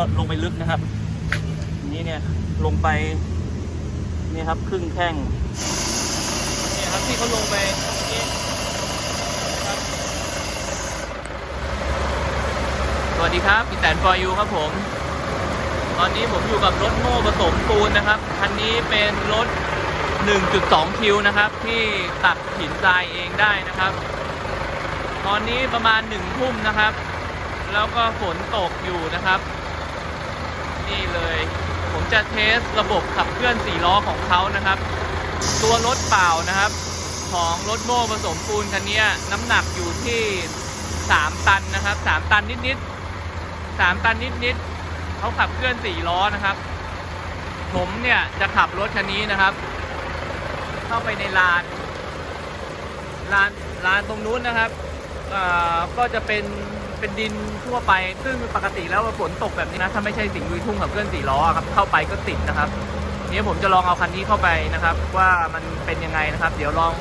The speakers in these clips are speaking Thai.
ก็ลงไปลึกนะครับนี้เนี่ยลงไปนี่ครับครึ่งแข้งนี่ครับที่เขาลงไปนี่นะครับสวัสดีครับอีแตนฟอร์ยูครับผม ตอนนี้ผมอยู่กับรถโม่ผสมปูนนะครับคันนี้เป็นรถ 1.2 คิวนะครับ ที่ตักหินทรายเองได้นะครับ ตอนนี้ประมาณหนึ่งทุ่มนะครับ แล้วก็ฝนตกอยู่นะครับ นี่เลย ผมจะเทสระบบขับเคลื่อน4ล้อของเขานะครับ ตัวรถเปล่านะครับ ของรถโม่ผสมปูนคันนี้น้ำหนักอยู่ที่ 3 ตันนะครับ 3 ตันนิดๆ3ตันนิดๆเขาขับเคลื่อน4ล้อนะครับ ผมเนี่ยจะขับรถคันนี้นะครับ เข้าไปในลานลานลานตรงนู้นนะครับอ่าก็จะเป็น เป็นดินทั่วไป ซึ่งปกติแล้วฝนตกแบบนี้นะ ถ้าไม่ใช่สิ่งลุยทุ่งกับเคลื่อนสี่ล้อครับ เข้าไปก็ติดนะครับนี้ผมจะลองเอาคันนี้เข้าไปนะครับ ว่ามันเป็นยังไงนะครับ เดี๋ยวลอง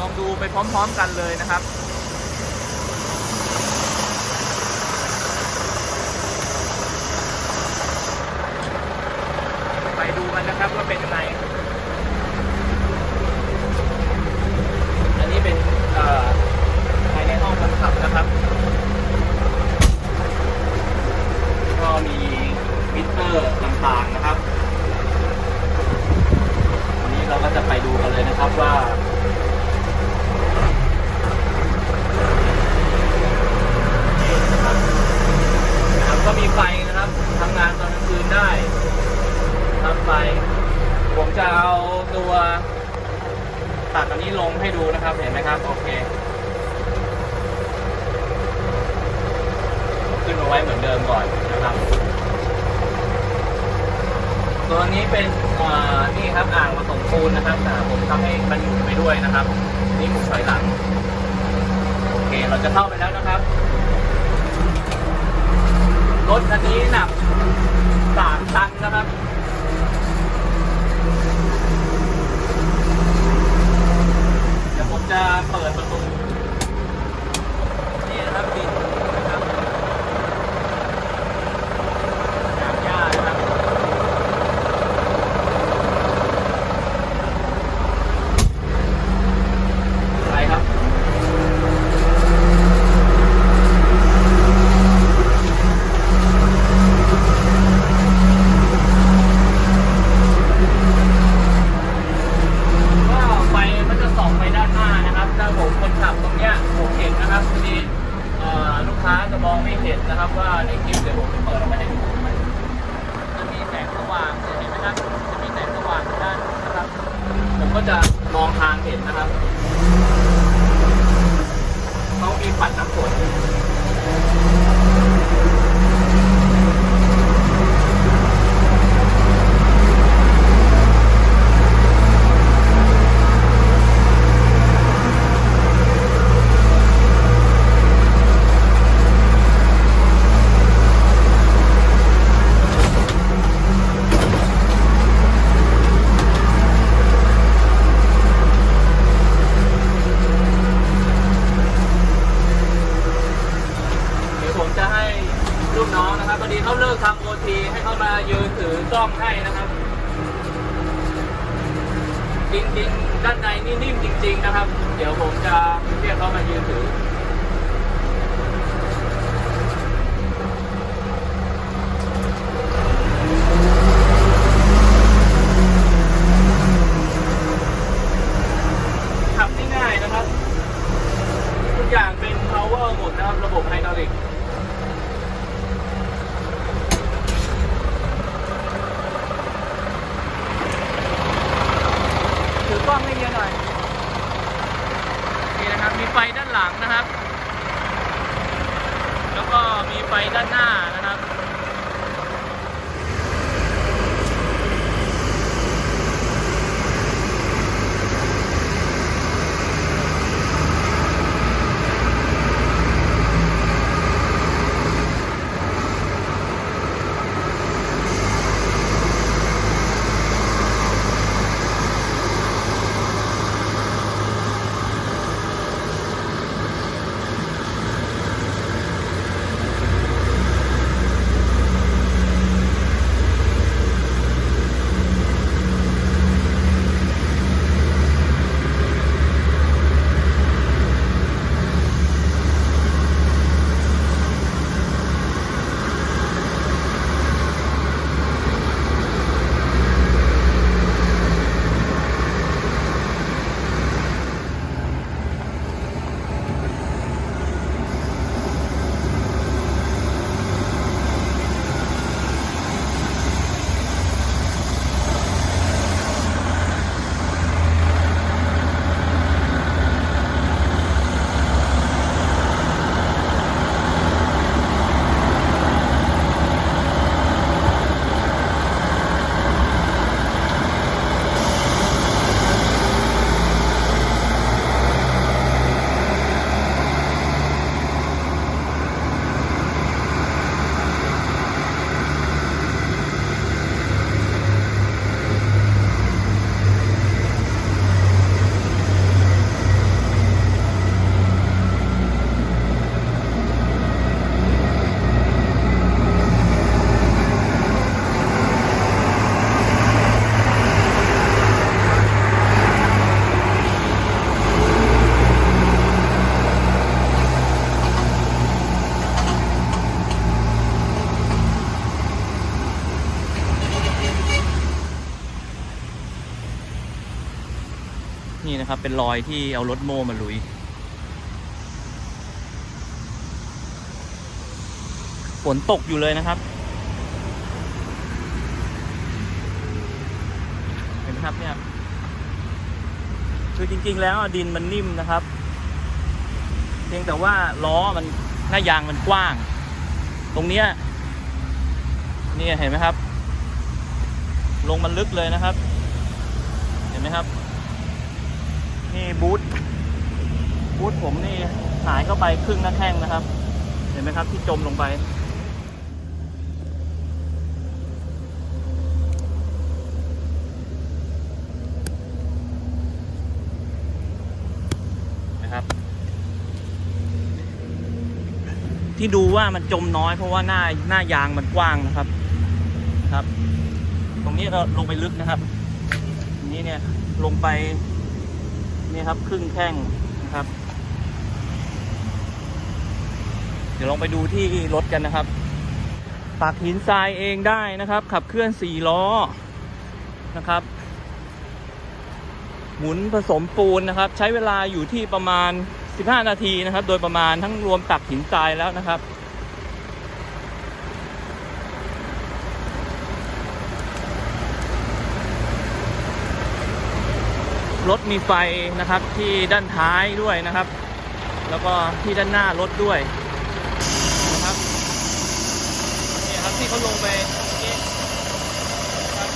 ลองดูไปพร้อม ๆ กันเลยนะครับ ไปดูกันนะครับว่าเป็นยังไง อันนี้เป็นเอ่อภายในห้องคนขับนะครับ ก็มีมิเต อร์ต่างๆนะครับ วันนี้เราก็จะไปดูกันเลยนะครับว่าก็มีไฟนะครับทำงานตอนกลางคืนได้ทำไฟ ผมจะเอาตัวตัดอันนี้ลงให้ดูนะครับ เห็นไหมครับ โอเค ขึ้นมาไว้เหมือนเดิมก่อนนะครับ ตัวนี้เป็นนี่ครับอ่างผสมปูนนะครับแต่ผมทำให้มันอยู่ไปด้วยนะครับ นี่ผมถอยหลังโอเคเราจะเข้าไปแล้วนะครับรถคันนี้หนักสามตันนะครับ เดี๋ยวผมจะเปิดประตู นี่นะครับดินนะครับหยางหญ้านะครับ ไปครับ ก็ไฟมันจะส่องไปด้านหน้านะครับ ถ้าผม มเนี่ยผมเห็นนะครับที่ลูกค้าจะมองไม่เห็นนะครับว่าในคลิปเดี๋ยวผมจะเปิดออกมาให้ดูมันจะมีแสงสว่างจะเห็นไหมครับจะมีแสงสว่างด้านนะครับ ผมก็จะมองทางเห็นนะครับต้องมีปัดน้ำฝน เดี๋ยวผมจะให้ลูกน้องนะครับพอดี โอทีให้เขามายืนถือกล้องให้นะครับจริงๆด้านในนี่นิ่มจริง ๆ นะครับ เดี๋ยวผมจะเรียกเขามายืนถือ ขับง่ายๆนะครับ ทุกอย่างเป็น power หมดนะครับ ระบบไฮดรอลิก ถือ กล้องให้เยอะหน่อย นี่นะครับ มีไฟด้านหลังนะครับ แล้วก็มีไฟด้านหน้านะ นี่นะครับเป็นรอยที่เอารถโม่มาลุย ฝนตกอยู่เลยนะครับ เห็นไหมครับเนี่ยคือจริง ๆ แล้วดินมันนิ่มนะครับเพียงแต่ว่าล้อมันหน้ายางมันกว้าง ตรงเนี้ยนี่เห็นไหมครับ ลงมันลึกเลยนะครับ เห็นไหมครับ นี่บูทบูทผมนี่หายเข้าไปครึ่งหน้าแข้งนะครับ เห็นไหมครับที่จมลงไป นะครับ ที่ดูว่ามันจมน้อยเพราะว่าหน้าหน้ายางมันกว้างนะครับครับ ตรงนี้เราลงไปลึกนะครับนนี้เนี่ยลงไป นี่ครับครึ่งแข้งนะครับ เดี๋ยวลองไปดูที่รถกันนะครับปักหินทรายเองได้นะครับ ขับเคลื่อนสี่ล้อนะครับ หมุนผสมปูนนะครับ ใช้เวลาอยู่ที่ประมาณ 15 นาทีนะครับ โดยประมาณทั้งรวมตักหินทรายแล้วนะครับ รถมีไฟนะครับที่ด้านท้ายด้วยนะครับ แล้วก็ที่ด้านหน้ารถด้วยนะครับนี่ครับที่เขาลงไปเมื่อกี้นะครับ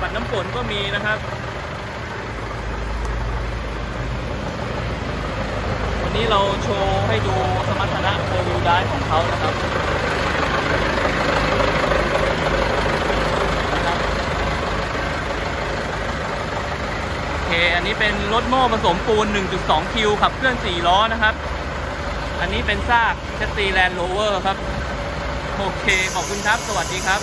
ปัดน้ำฝนก็มีนะครับวันนี้เราโชว์ให้ดูสมรรถนะโฟวิวได้ของเขานะครับโอเค อั นี้เป็นรถโม่ผสมปูน 1.2 คิวขับเคลื่อน 4 ล้อนะครับ อันนี้เป็นซากแคสตีแลนด์โรเวอร์ครับ โอเค ขอบคุณครับ สวัสดีครับ